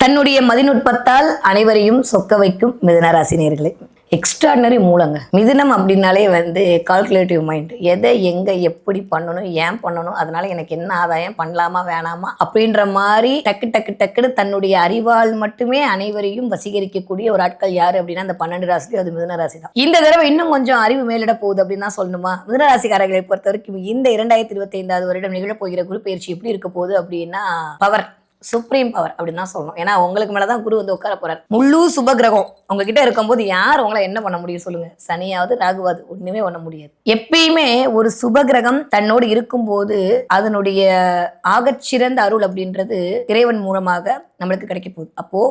தன்னுடைய மதிநுட்பத்தால் அனைவரையும் சொக்க வைக்கும் மிதுனராசினியர்களே. எக்ஸ்ட்ராடினரி மூலங்க. மிதுனம் அப்படின்னாலே வந்து கால்குலேட்டிவ் மைண்ட் எதை எங்க எப்படி பண்ணணும் ஏன் பண்ணணும் அதனால எனக்கு என்ன ஆதாயம் பண்ணலாமா வேணாமா அப்படின்ற மாதிரி டக்கு டக்கு டக்குன்னு தன்னுடைய அறிவால் மட்டுமே அனைவரையும் வசீகரிக்கக்கூடிய ஒரு ஆட்கள் யார் அப்படின்னா அந்த பன்னெண்டு ராசிக்கு அது மிதுன ராசி தான் இந்த தடவை இன்னும் கொஞ்சம் அறிவு மேலிட போகுது அப்படின்னு தான் சொல்லணுமா? மிதுன ராசிக்காரர்களை பொறுத்த வரைக்கும் இந்த இரண்டாயிரத்தி இருபத்தி ஐந்தாவது வருடம் நிகழப்போகிற குரு பயிற்சி எப்படி இருக்க போகுது அப்படின்னா பவர் சுப்ரீம் பவர் அப்படின்னு தான் சொல்லணும். ஏன்னா உங்களுக்கு மேலதான் குரு வந்து உட்கார போறார். முழு சுபகிரகம். உங்ககிட்ட இருக்கும்போது யார் உங்களை என்ன பண்ண முடியும் சொல்லுங்க. சனியாவது ராகுவாது ஒண்ணுமே பண்ண முடியாது. எப்பயுமே ஒரு சுபகிரகம் தன்னோடு இருக்கும்போது அதனுடைய ஆகச்சிறந்த அருள் அப்படின்றது இறைவன் மூலமாக நம்மளுக்கு கிடைக்க போகுது. அப்போ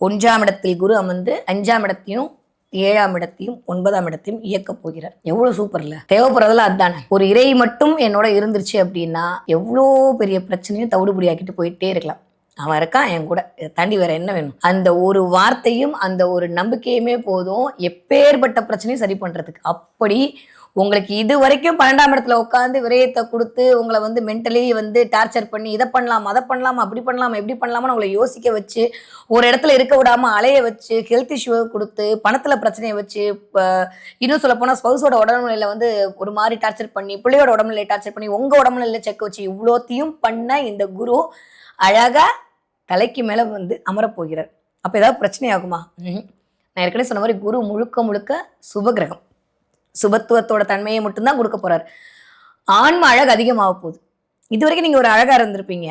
ஒன்றாம் இடத்தில் குரு அமர்ந்து அஞ்சாம் இடத்தையும் ஏழாம் இடத்தையும் ஒன்பதாம் இடத்தையும் இயக்கப் போகிறார். எவ்வளவு சூப்பர்ல தேவைப்படுறதுல அதுதானே ஒரு இறை மட்டும் என்னோட இருந்துருச்சு அப்படின்னா எவ்வளோ பெரிய பிரச்சனையும் தவிடுபடியாக்கிட்டு போயிட்டே இருக்கலாம். அவன் இருக்கான் என் கூட. இதை தாண்டி வேற என்ன வேணும்? அந்த ஒரு வார்த்தையும் அந்த ஒரு நம்பிக்கையுமே போதும். எப்பேற்பட்ட பிரச்சனையும் சரி பண்றதுக்கு. அப்படி உங்களுக்கு இது வரைக்கும் பன்னெண்டாம் இடத்துல உட்காந்து விரயத்தை கொடுத்து உங்களை வந்து மென்டலி வந்து டார்ச்சர் பண்ணி இதை பண்ணலாம் அதை பண்ணலாமா அப்படி பண்ணலாமா எப்படி பண்ணலாமான்னு உங்களை யோசிக்க வச்சு ஒரு இடத்துல இருக்க விடாம அலைய வச்சு ஹெல்த் இஷ்யூ கொடுத்து பணத்துல பிரச்சனையை வச்சு இப்போ இன்னும் சொல்ல போனால் ஸ்பௌஸோட உடல்நிலையில வந்து ஒரு மாதிரி டார்ச்சர் பண்ணி பிள்ளையோட உடம்புநிலையை டார்ச்சர் பண்ணி உங்க உடம்புநிலையில செக் வச்சு இவ்வளோத்தையும் பண்ண இந்த குரு அழகா தலைக்கு மேல வந்து அமரப்போகிறார். அப்போ ஏதாவது பிரச்சனை ஆகுமா நான் ஏற்கனவே சொன்ன மாதிரி குரு முழுக்க முழுக்க சுபகிரகம் சுபத்துவத்தோட தன்மையை மட்டும்தான் கொடுக்க போறார். ஆன்ம அழகு அதிகமாக போகுது. இது வரைக்கும் ஒரு அழகாக இருந்திருப்பீங்க.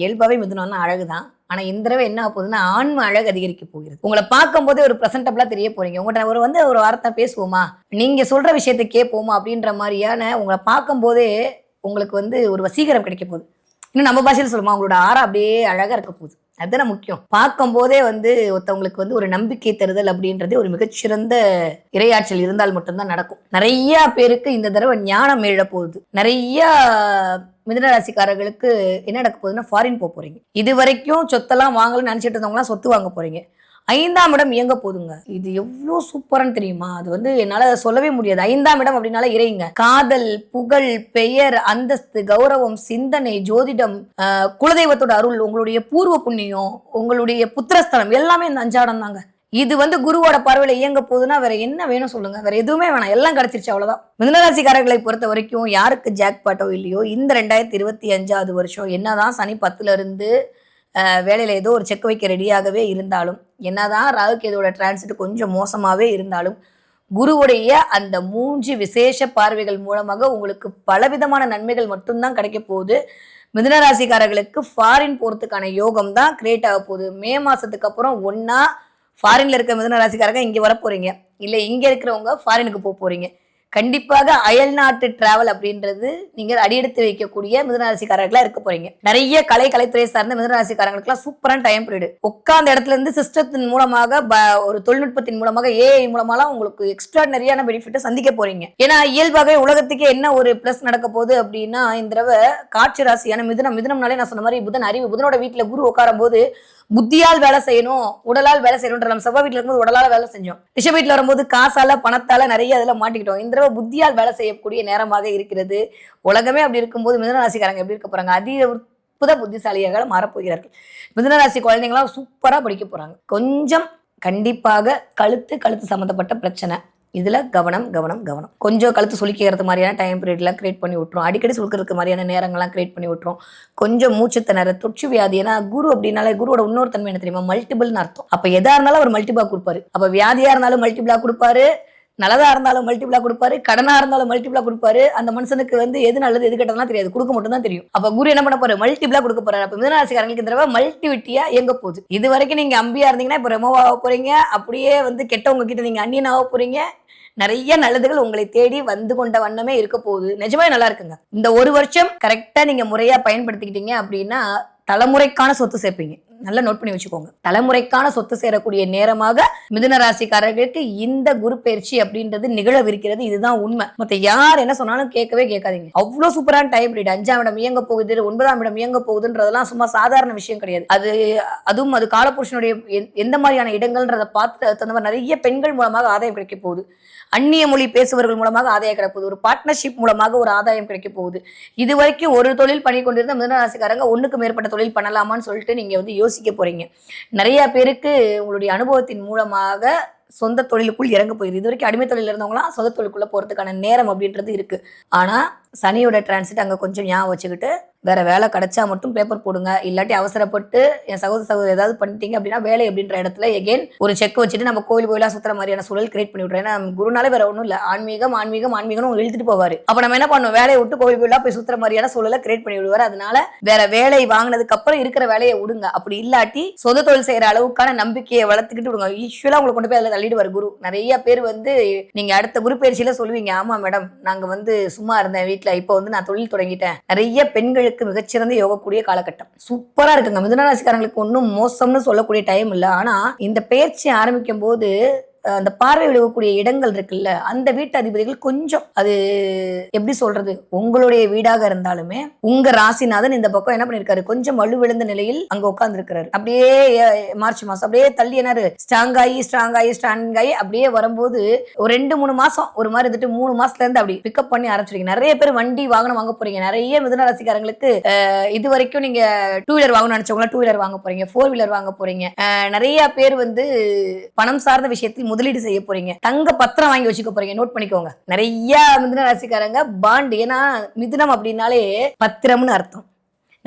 இயல்பாகவே மிதுனம்னா அழகு தான் ஆனால் இந்த தடவை என்ன ஆக போகுதுன்னா ஆன்ம அழகு அதிகரிக்க போகிறது. உங்களை பார்க்கும்போதே ஒரு ப்ரெசன்டபிளாக தெரிய போறீங்க. உங்கள்கிட்ட ஒரு வந்து ஒரு வார்த்தை பேசுவோமா? நீங்கள் சொல்கிற விஷயத்தை கேட்போமா? அப்படின்ற மாதிரியான உங்களை பார்க்கும்போதே உங்களுக்கு வந்து ஒரு வசீகரம் கிடைக்க போகுது. இன்னும் நம்ம பாஷையில் சொல்லுமா? அவங்களோட ஆறா அப்படியே அழகா இருக்க போகுது. அதுதானே முக்கியம். பார்க்கும் போதே வந்து ஒருத்தவங்களுக்கு வந்து ஒரு நம்பிக்கை தருதல் அப்படின்றதே ஒரு மிகச்சிறந்த இரையாற்றல் இருந்தால் மட்டும்தான் நடக்கும். நிறைய பேருக்கு இந்த தடவை ஞானம் எழ போகுது. நிறைய மிதனராசிக்காரர்களுக்கு என்ன நடக்க போகுதுன்னா ஃபாரின் போக போறீங்க. இது வரைக்கும் சொத்தெல்லாம் வாங்கலன்னு நினைச்சிட்டு இருந்தவங்களாம் சொத்து வாங்க போறீங்க. ஐந்தாம் இடம் இயங்க போதுங்க. இது எவ்வளோ சூப்பரான்னு தெரியுமா? அது வந்து என்னால சொல்லவே முடியாது. ஐந்தாம் இடம் அப்படின்னால இறைங்க. காதல் புகழ் பெயர் அந்தஸ்து கௌரவம் சிந்தனை ஜோதிடம் குலதெய்வத்தோட அருள் உங்களுடைய பூர்வ புண்ணியம் உங்களுடைய புத்திரஸ்தலம் எல்லாமே இந்த அஞ்சாடம் தாங்க. இது வந்து குருவோட பார்வையில இயங்க போகுதுன்னா வேற என்ன வேணும் சொல்லுங்க. வேற எதுவுமே வேணாம். எல்லாம் கிடைச்சிருச்சு அவ்வளவுதான். மிதனராசிக்காரர்களை பொறுத்த வரைக்கும் யாருக்கு ஜாக் பாட்டோ இல்லையோ இந்த ரெண்டாயிரத்தி இருபத்தி அஞ்சாவது வருஷம் என்னதான் சனி பத்துல இருந்து வேலையில் ஏதோ ஒரு செக் வைக்க ரெடியாகவே இருந்தாலும் என்னதான் ராகுகேதுவோட டிரான்சிட் கொஞ்சம் மோசமாகவே இருந்தாலும் குருவுடைய அந்த மூன்று விசேஷ பார்வைகள் மூலமாக உங்களுக்கு பலவிதமான நன்மைகள் மட்டும்தான் கிடைக்க போகுது. மிதனராசிக்காரர்களுக்கு ஃபாரின் போகிறதுக்கான யோகம் தான் கிரியேட் ஆக போகுது. மே மாதத்துக்கு அப்புறம் ஒன்றா ஃபாரினில் இருக்க மிதனராசிக்காரங்க இங்கே வர போகிறீங்க இல்லை இங்கே இருக்கிறவங்க ஃபாரினுக்கு போக போகிறீங்க கண்டிப்பாக அயல் நாட்டு டிராவல் அப்படின்றது நீங்க அடியெடுத்து வைக்கக்கூடிய மிதனராசிக்காரர்களா இருக்க போறீங்க. நிறைய கலை கலைத்துறை சார்ந்த மிதனராசிக்காரங்களுக்குலாம் சூப்பரான டைம் பீரியட் உட்கார்ந்த இடத்துல இருந்து சிஸ்டத்தின் மூலமாக ப- ஒரு தொழில்நுட்பத்தின் மூலமாக ஏஐ மூலமாலாம் உங்களுக்கு எக்ஸ்ட்ரா நிறையான பெனிஃபிட்டை சந்திக்க போறீங்க. ஏன்னா இயல்பாகவே உலகத்துக்கே என்ன ஒரு பிளஸ் நடக்க போகுது அப்படின்னா இந்த தடவை காட்சி ராசியான மிதனம் மிதனம்னாலே நான் சொன்ன மாதிரி புதன் அறிவு. புதனோட வீட்டுல குரு உட்காரும் போது புத்தியால் வேலை செய்யணும் உடலால் வேலை செய்யணும்ன்ற நம்ம செவ்வாய் வீட்டுல இருக்கும்போது உடலால வேலை செஞ்சோம். ரிஷப வீட்டுல வரும்போது காசால பணத்தால நிறைய அதுல மாட்டிக்கிட்டோம். இந்த தடவை புத்தியால் வேலை செய்யக்கூடிய நேரமாக இருக்கிறது. உலகமே அப்படி இருக்கும்போது மிதனராசிக்காரங்க எப்படி இருக்க போறாங்க? அதிக புத புத்திசாலியாக மாறப்போகிறார்கள். மிதனராசி குழந்தைங்களாம் சூப்பரா படிக்க போறாங்க. கொஞ்சம் கண்டிப்பாக கழுத்து கழுத்து சம்மந்தப்பட்ட பிரச்சனை. இதுல கவனம் கவனம் கவனம். கொஞ்சம் கழுத்து சுழிக்கிறது மாதிரியான டைம் பீரியட்லாம் கிரியேட் பண்ணி விட்டுரும். அடிக்கடி சுளுக்கிறதுக்கு மாதிரியான நேரங்கள்லாம் கிரியேட் பண்ணி விட்டுரும். கொஞ்சம் மூச்சு திணற தொற்று வியாதி. ஏன்னா குரு அப்படின்னாலே குருவோட இன்னொரு தன்மை என்ன தெரியுமா? மல்டிபிள்னு அர்த்தம். அப்போ எதாக இருந்தாலும் அவர் மல்டிபிளாக கொடுப்பாரு. அப்போ வியாதியாக இருந்தாலும் மல்டிபிளாக கொடுப்பாரு. நல்லதா இருந்தாலும் மல்டிபிளா கொடுப்பாரு கடனா இருந்தாலும் மல்டிபிளா கொடுப்பாரு. அந்த மனுஷனுக்கு வந்து எது நல்லது எது கெட்டதெல்லாம் தெரியாது. கொடுக்க மட்டும் தான் தெரியும். அப்ப குரு என்ன பண்ண போறாரு? மல்டிபிளா கொடுக்க போறாரு. அப்ப மிதனராசிக்காரங்களுக்கு இந்த தடவை மல்டிவிட்டியா எங்க போகுது? இது வரைக்கும் நீங்க அம்பியா இருந்தீங்கன்னா இப்ப ரெமோவ் ஆக போறீங்க. அப்படியே வந்து கெட்டவங்க கிட்ட நீங்க அன்னியன் ஆக போறீங்க. நிறைய நல்லதுகள் உங்களை தேடி வந்து கொண்ட வண்ணமே இருக்க போகுது. நிஜமே நல்லா இருக்குங்க. இந்த ஒரு வருஷம் கரெக்டா நீங்க முறையா பயன்படுத்திக்கிட்டீங்க அப்படின்னா தலைமுறைக்கான சொத்து சேர்ப்பீங்க. நல்லா நோட் பண்ணி வச்சுக்கோங்க. தலைமுறைக்கான சொத்து சேரக்கூடிய நேரமாக மிதுன ராசிக்காரர்களுக்கு இந்த குரு பயிற்சி அப்படின்றது நிகழவிருக்கிறது. இதுதான் உண்மை. மத்த யார் என்ன சொன்னாலும் கேட்கவே கேட்காதீங்க. அவ்வளவு சூப்பரான டைம் பீரியட் அஞ்சாம் இடம் இயங்க போகுது ஒன்பதாம் இடம் இயங்க போகுதுன்றதெல்லாம் சும்மா சாதாரண விஷயம் கிடையாது. அது அதுவும் அது காலபுருஷனுடைய எந்த- எந்த மாதிரியான இடங்கள்ன்றதை பார்த்து அதுக்கு தகுந்த மாதிரி நிறைய பெண்கள் மூலமாக ஆதாயம் கிடைக்க போகுது. அந்நிய மொழி பேசுபவர்கள் மூலமாக ஆதாயம் கிடைக்க போகுது. ஒரு பார்ட்னர்ஷிப் மூலமாக ஒரு ஆதாயம் கிடைக்க போகுது. இது வரைக்கும் ஒரு தொழில் பண்ணி கொண்டிருந்த மிதனராசிக்காரங்க ஒண்ணுக்கு மேற்பட்ட தொழில் பண்ணலாமான்னு சொல்லிட்டு நீங்க வந்து யோசிக்க போறீங்க. நிறைய பேருக்கு உங்களுடைய அனுபவத்தின் மூலமாக சொந்த தொழிலுக்குள் இறங்க போயிருக்கு இது வரைக்கும் அடிமை தொழில் இருந்தவங்களாம் சொந்த தொழிலுக்குள்ள போறதுக்கான நேரம் அப்படின்றது இருக்கு. ஆனா சனியோட டிரான்சிட் அங்க கொஞ்சம் ஞாபகம் வச்சுக்கிட்டு வேற வேலை கிடைச்சா மட்டும் பேப்பர் போடுங்க. இல்லாட்டி அவசரப்பட்டு என் சகோதர சகோதரி ஏதாவது பண்ணிட்டீங்க அப்படின்னா வேலை அப்படின்ற இடத்துல எகைன் ஒரு செக் வச்சுட்டு நம்ம கோயில் கோயிலா சுத்துற மாதிரியான சூழல் கிரியேட் பண்ணி விட்றோம் ஏன்னா குருனாலே வேற ஒன்றும் இல்லை. ஆன்மீகம் ஆன்மீகம் ஆன்மீகம் இழுத்துட்டு போவாரு. அப்ப நம்ம என்ன பண்ணுவோம்? வேலையை விட்டு கோயில் கோயிலா போய் சுத்துற மாதிரியான சூழலை கிரியேட் பண்ணி விடுவார். அதனால வேற வேலை வாங்கினதுக்கு அப்புறம் இருக்கிற வேலையை விடுங்க. அப்படி இல்லாட்டி சொந்த தொழில் செய்யற அளவுக்கான நம்பிக்கையை வளர்த்துக்கிட்டு விடுங்க. யூஸ்வலா உங்களை கொண்டு போய் அதில் தள்ளிடுவார் குரு. நிறைய பேர் வந்து நீங்க அடுத்த குரு பயிற்சியில சொல்லுவீங்க ஆமா மேடம் நாங்க வந்து சும்மா இருந்தேன் வீட்டுல இப்போ வந்து நான் தொழில் தொடங்கிட்டேன். நிறைய பெண்களுக்கு மிகச்சிறந்த யோகக்கூடிய காலகட்டம். சூப்பரா இருக்குங்க மிதுன ராசிக்காரங்களுக்கு ஒன்றும் மோசம்னு சொல்லக்கூடிய டைம் இல்லை. ஆனா இந்த பயிற்சி ஆரம்பிக்கும் போது அந்த பார்வை விழுகக்கூடிய இடங்கள் இருக்குல்ல அந்த வீட்டு அதிபதிகள் கொஞ்சம் அது எப்படி சொல்றது உங்களுடைய வீடாக இருந்தாலுமே உங்க ராசிநாதன் இந்த பக்கம் என்ன பண்ணிருக்காரு கொஞ்சம் வலுவிழுந்த நிலையில் அங்க உட்கார்ந்து இருக்கிறாரு அப்படியே மார்ச் மாசம் அப்படியே தள்ளி என்னாரு ஸ்ட்ராங் ஆகி ஸ்ட்ராங் ஆகி ஸ்ட்ராங் ஆகி அப்படியே வரும்போது ஒரு ரெண்டு மூணு மாசம் ஒரு மாதிரி இருந்துட்டு மூணு மாசத்துல இருந்து அப்படி பிக்கப் பண்ணி ஆரம்பிச்சிருக்கீங்க. நிறைய பேர் வண்டி வாகனம் வாங்க போறீங்க. நிறைய மிதுன ராசிக்காரங்களுக்கு இது வரைக்கும் நீங்க டூ வீலர் வாங்கணும்னு நினைச்சவங்க டூ வீலர் வாங்க போறீங்க ஃபோர் வீலர் வாங்க போறீங்க. நிறைய பேர் வந்து பணம் சார்ந்த விஷயத்தில் முதலீடு செய்ய போறீங்க. தங்க பத்திரம் வாங்கி வச்சுக்க போறீங்க. நோட் பண்ணிக்கோங்க. நிறைய மிதுன ராசிக்காரங்க பாண்ட் ஏன்னா மிதுனம் அப்படின்னாலே பத்திரம்னு அர்த்தம்.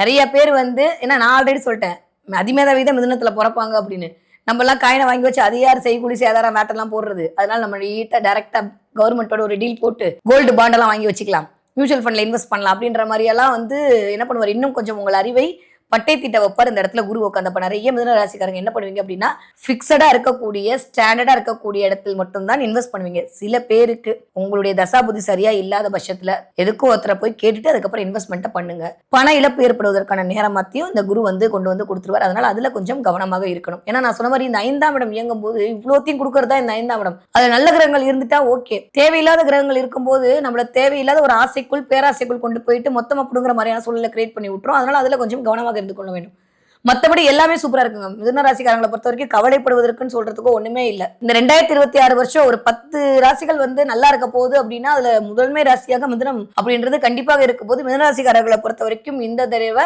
நிறைய பேர் வந்து ஏன்னா நான் ஆல்ரெடி சொல்லிட்டேன் அதிமேதாவி தான் மிதுனத்துல பிறப்பாங்க அப்படின்னு. நம்ம எல்லாம் காயினை வாங்கி வச்சு அது யார் செய்கூலி சேதாரம் வேட்டெல்லாம் போடுறது. அதனால நம்ம நீட்டா டைரக்டா கவர்மெண்ட்டோட ஒரு டீல் போட்டு கோல்டு பாண்டெல்லாம் வாங்கி வச்சுக்கலாம். மியூச்சுவல் ஃபண்ட்ல இன்வெஸ்ட் பண்ணலாம் அப்படின்ற மாதிரி எல்லாம் வந்து என்ன பண்ணுவார்? இன்னும் கொஞ்சம் உங்கள் அறிவை பட்டை தீட்ட வைப்பார். இந்த இடத்துல குரு உட்காந்தப்ப நிறைய மிதன ராசிக்காரங்க என்ன பண்ணுவீங்க அப்படின்னா ஃபிக்ஸடா இருக்கக்கூடிய ஸ்டாண்டர்டா இருக்கக்கூடிய இடத்துல மட்டும்தான் இன்வெஸ்ட் பண்ணுவீங்க. சில பேருக்கு உங்களுடைய தசாபுதி சரியா இல்லாத பட்சத்துல எதுக்கும் ஒருத்தரை போய் கேட்டுட்டு அதுக்கப்புறம் இன்வெஸ்ட்மெண்ட்டை பண்ணுங்க. பண இழப்பு ஏற்படுவதற்கான நேரமாத்தையும் இந்த குரு வந்து கொண்டு வந்து கொடுத்துருவார். அதனால அதுல கொஞ்சம் கவனமாக இருக்கணும். ஏன்னா நான் சொன்ன மாதிரி இந்த ஐந்தாம் இடம் இயங்கும் போது இவ்வளோத்தையும் கொடுக்கறதா இந்த ஐந்தாம் இடம்? அதுல நல்ல கிரகங்கள் இருந்துட்டா ஓகே. தேவையில்லாத கிரகங்கள் இருக்கும்போது நம்மள தேவையில்லாத ஒரு ஆசைக்குள் பேராசைக்குள் கொண்டு போயிட்டு மொத்தமா பிடுங்குற மாதிரியான சூழலை கிரியேட் பண்ணி விட்டுரும். அதனால அதுல கொஞ்சம் கவனமாக தெரிந்து கொள்ள வேண்டும். மத்தபடி எல்லாமே சூப்பரா இருக்குங்க. மிதுன ராசிக்காரங்களை பொறுத்த வரைக்கும் கவலைப்படுவதற்குன்னு சொல்றதுக்கோ ஒண்ணுமே இல்ல. இந்த ரெண்டாயிரத்தி இருபத்தி ஆறு வருஷம் ஒரு பத்து ராசிகள் வந்து நல்லா இருக்க போகுது அப்படின்னா அதுல முதன்மை ராசியாக மிதுனம் அப்படின்றது கண்டிப்பாக இருக்க போது மிதுன ராசிக்காரர்களை பொறுத்த வரைக்கும் இந்த தடவை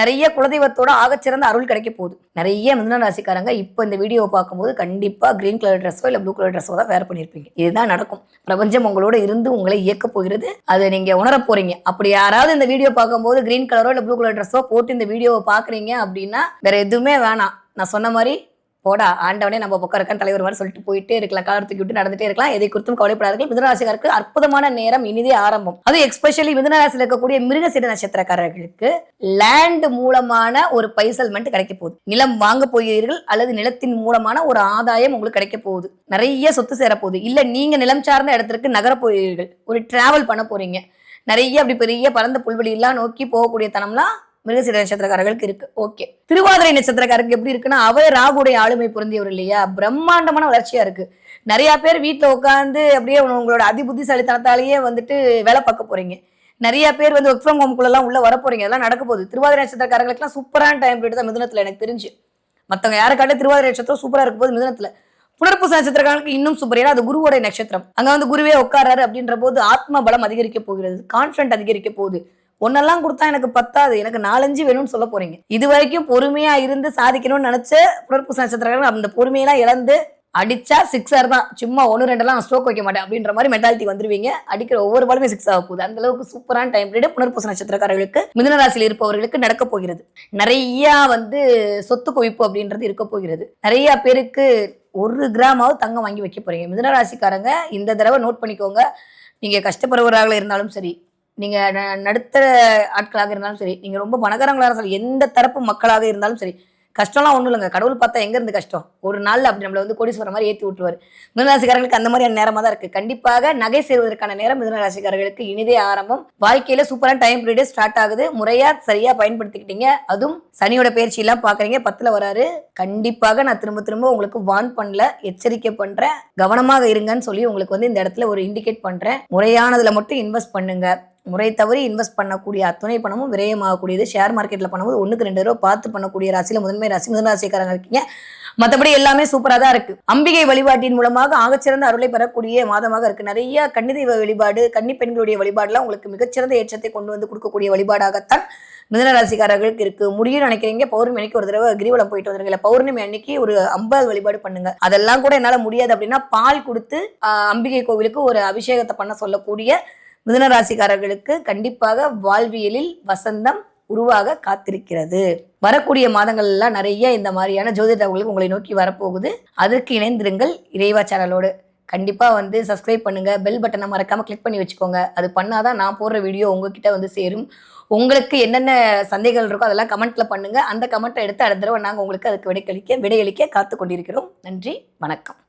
நிறைய குலதெய்வத்தோட ஆகச்சிறந்த அருள் கிடைக்க போகுது. நிறைய மிதுன ராசிக்காரங்க இப்போ இந்த வீடியோவை பார்க்கும்போது கண்டிப்பாக கிரீன் கலர் ட்ரெஸ்ஸோ இல்லை ப்ளூ கலர் ட்ரெஸ்ஸோ தான் வேர் பண்ணியிருப்பீங்க இதுதான் நடக்கும். பிரபஞ்சம் உங்களோட இருந்து உங்களை இயக்க போகிறது. அதை நீங்கள் உணர போறீங்க. அப்படி யாராவது இந்த வீடியோ பார்க்கும்போது கிரீன் கலரோ இல்லை ப்ளூ கலர் ட்ரெஸ்ஸோ போட்டு இந்த வீடியோவை பார்க்குறீங்க அப்படின்னா வேற எதுவுமே வேணாம். நான் சொன்ன மாதிரி போடா ஆண்டவனே நம்ம பக்கம் இருக்கான்னு தலைவர் மாதிரி சொல்லிட்டு போயிட்டே இருக்கலாம். கார் தூக்கி விட்டு நடந்துட்டே இருக்கலாம். எதை குறித்தும் கவலைப்படாதீர்கள். மிதனராசிக்காருக்கு அற்புதமான நேரம் இனிதே ஆரம்பம். அது எக்ஸ்பெஷலி மிதனராசியில் இருக்கக்கூடிய மிருகசீட நட்சத்திரக்காரர்களுக்கு லேண்ட் மூலமான ஒரு பைசல்மெண்ட் கிடைக்க போகுது. நிலம் வாங்க போகிறீர்கள் அல்லது நிலத்தின் மூலமான ஒரு ஆதாயம் உங்களுக்கு கிடைக்க போகுது. நிறைய சொத்து சேரப்போகுது. இல்லை இல்ல நீங்க நிலம் சார்ந்த இடத்திற்கு நகர போகிறீர்கள். ஒரு டிராவல் பண்ண போறீங்க. நிறைய அப்படி பெரிய பரந்த புல்வெளியெல்லாம் நோக்கி போகக்கூடிய தனம்லாம் மிருகசீட நட்சத்திரக்காரர்களுக்கு இருக்கு. ஓகே திருவாதிரை நட்சத்திரக்காரருக்கு எப்படி இருக்குன்னா அவர் ராகுடைய ஆளுமை பொருந்தியவர் இல்லையா? பிரம்மாண்டமான வளர்ச்சியா இருக்கு. நிறைய பேர் வீட்டில் உட்காந்து அப்படியே உங்களோட அதிபுத்திசாலித்தனத்தாலேயே வந்துட்டு வேலை பார்க்க போறீங்க. நிறைய பேர் வந்து ஒர்க் ஃப்ரம் ஹோம்குள்ளெல்லாம் உள்ள வர போறீங்க. அதெல்லாம் நடக்க போகுது. திருவாதிரை நட்சத்திரக்காரங்களுக்குலாம் சூப்பரான டைம் பீரியட் தான் மிதனத்தில் எனக்கு தெரிஞ்சு. மற்றவங்க யாருக்காட்டும் திருவாதிரை நட்சத்திரம் சூப்பராக இருக்கும் போது மிதனத்தில். புனர்பூச நட்சத்திரக்காரங்களுக்கு இன்னும் சூப்பர் ஏன்னா அது குருவோட நட்சத்திரம். அங்கே வந்து குருவே உட்காராரு அப்படின்ற போது ஆத்ம பலம் அதிகரிக்க போகிறது. கான்ஃபிடன்ட் அதிகரிக்க போகுது. ஒன்னெல்லாம் கொடுத்தா எனக்கு பத்தாது. எனக்கு நாலஞ்சு வேணும்னு சொல்ல போறீங்க. இது வரைக்கும் பொறுமையா இருந்து சாதிக்கணும்னு நினைச்ச புனர்பூச நட்சத்திரக்காரங்க அந்த பொறுமையெல்லாம் இழந்து அடிச்சா சிக்ஸர் தான். சும்மா ஒன்று ரெண்டெல்லாம் நான் ஸ்ட்ரோக் வைக்க மாட்டேன் அப்படின்ற மாதிரி மென்டாலிட்டி வந்துருவீங்க. அடிக்கிற ஒவ்வொரு பாலுமே சிக்ஸ் ஆக போகுது. அந்த அளவுக்கு சூப்பரான டைம் பீரியட் புனர்பூச நட்சத்திரக்காரர்களுக்கு மிதனராசியில் இருப்பவர்களுக்கு நடக்க போகிறது. நிறைய வந்து சொத்து குவிப்பு அப்படின்றது இருக்க போகிறது. நிறைய பேருக்கு ஒரு கிராமாவது தங்கம் வாங்கி வைக்க போறீங்க. மிதனராசிக்காரங்க இந்த தடவை நோட் பண்ணிக்கோங்க. நீங்க கஷ்டப்படுறவராக இருந்தாலும் சரி நீங்க ந- நடுத்தர ஆட்களாக இருந்தாலும் சரி நீங்க ரொம்ப பணக்காரங்களாக இருந்தாலும் சரி எந்த தரப்பு மக்களாக இருந்தாலும் சரி கஷ்டம்லாம் ஒன்றும் இல்லைங்க. கடவுள் பார்த்தா எங்க இருந்து கஷ்டம்? ஒரு நாள் அப்படி நம்மள வந்து கோடீஸ்வரர் மாதிரி ஏற்றி விட்டுருவாரு. மிதனராசிக்காரங்களுக்கு அந்த மாதிரியான நேரமா தான் இருக்கு. கண்டிப்பாக நகை சேருவதற்கான நேரம் மிதனராசிக்காரர்களுக்கு இனிதே ஆரம்பம். வாழ்க்கையில சூப்பரான டைம் பீரியட் ஸ்டார்ட் ஆகுது. முறையா சரியா பயன்படுத்திக்கிட்டீங்க. அதுவும் சனியோட பயிற்சி எல்லாம் பாக்குறீங்க பத்துல வராரு. கண்டிப்பாக நான் திரும்ப திரும்ப உங்களுக்கு வான் பண்ணல எச்சரிக்கை பண்றேன். கவனமாக இருங்கன்னு சொல்லி உங்களுக்கு வந்து இந்த இடத்துல ஒரு இண்டிகேட் பண்றேன். முறையானதுல மட்டும் இன்வெஸ்ட் பண்ணுங்க. முறை தவறி இன்வெஸ்ட் பண்ணக்கூடிய அத்துணை பணமும் விரயமாகக்கூடியது. ஷேர் மார்க்கெட்ல பண்ணும்போது ஒன்றுக்கு ரெண்டு ரூபா பார்த்து பண்ணக்கூடிய ராசியில முதன்மை ராசி முதல் ராசிக்காரங்க இருக்கீங்க. மற்றபடி எல்லாமே சூப்பராக தான் இருக்கு. அம்பிகை வழிபாட்டின் மூலமாக ஆகச்சிறந்த அருளை பெறக்கூடிய மாதமாக இருக்கு. நிறைய கன்னிதெய்வ வழிபாடு கன்னி பெண்களுடைய வழிபாடுலாம் உங்களுக்கு மிகச்சிறந்த ஏற்றத்தை கொண்டு வந்து கொடுக்கக்கூடிய வழிபாடாகத்தான் மிதன ராசிக்காரர்களுக்கு இருக்கு. முடியும்னு நினைக்கிறீங்க. பௌர்ணமி அன்னைக்கு ஒரு தடவை கிரிவலம் போயிட்டு வந்துருங்க. பௌர்ணமி அன்னைக்கு ஒரு அம்பாள் வழிபாடு பண்ணுங்க. அதெல்லாம் கூட என்னால் முடியாது அப்படின்னா பால் கொடுத்து அம்பிகை கோவிலுக்கு ஒரு அபிஷேகத்தை பண்ண சொல்லக்கூடிய மிதுனராசிக்காரர்களுக்கு கண்டிப்பாக வாழ்வியலில் வசந்தம் உருவாக காத்திருக்கிறது. வரக்கூடிய மாதங்கள் எல்லாம் நிறைய இந்த மாதிரியான ஜோதிட தகவல்கள் உங்களை நோக்கி வரப்போகுது. அதற்கு இணைந்திருங்கள். இறைவா சேனலோடு கண்டிப்பாக வந்து சப்ஸ்கிரைப் பண்ணுங்க. பெல் பட்டனை மறக்காம கிளிக் பண்ணி வச்சுக்கோங்க. அது பண்ணாதான் நான் போடுற வீடியோ உங்ககிட்ட வந்து சேரும். உங்களுக்கு என்னென்ன சந்தேகங்கள் இருக்கோ அதெல்லாம் கமெண்ட்ல பண்ணுங்க. அந்த கமெண்ட்டை எடுத்து அடுத்த தடவை நாங்கள் உங்களுக்கு அதுக்கு விடையளிக்க விடையளிக்க காத்து கொண்டிருக்கிறோம் நன்றி வணக்கம்.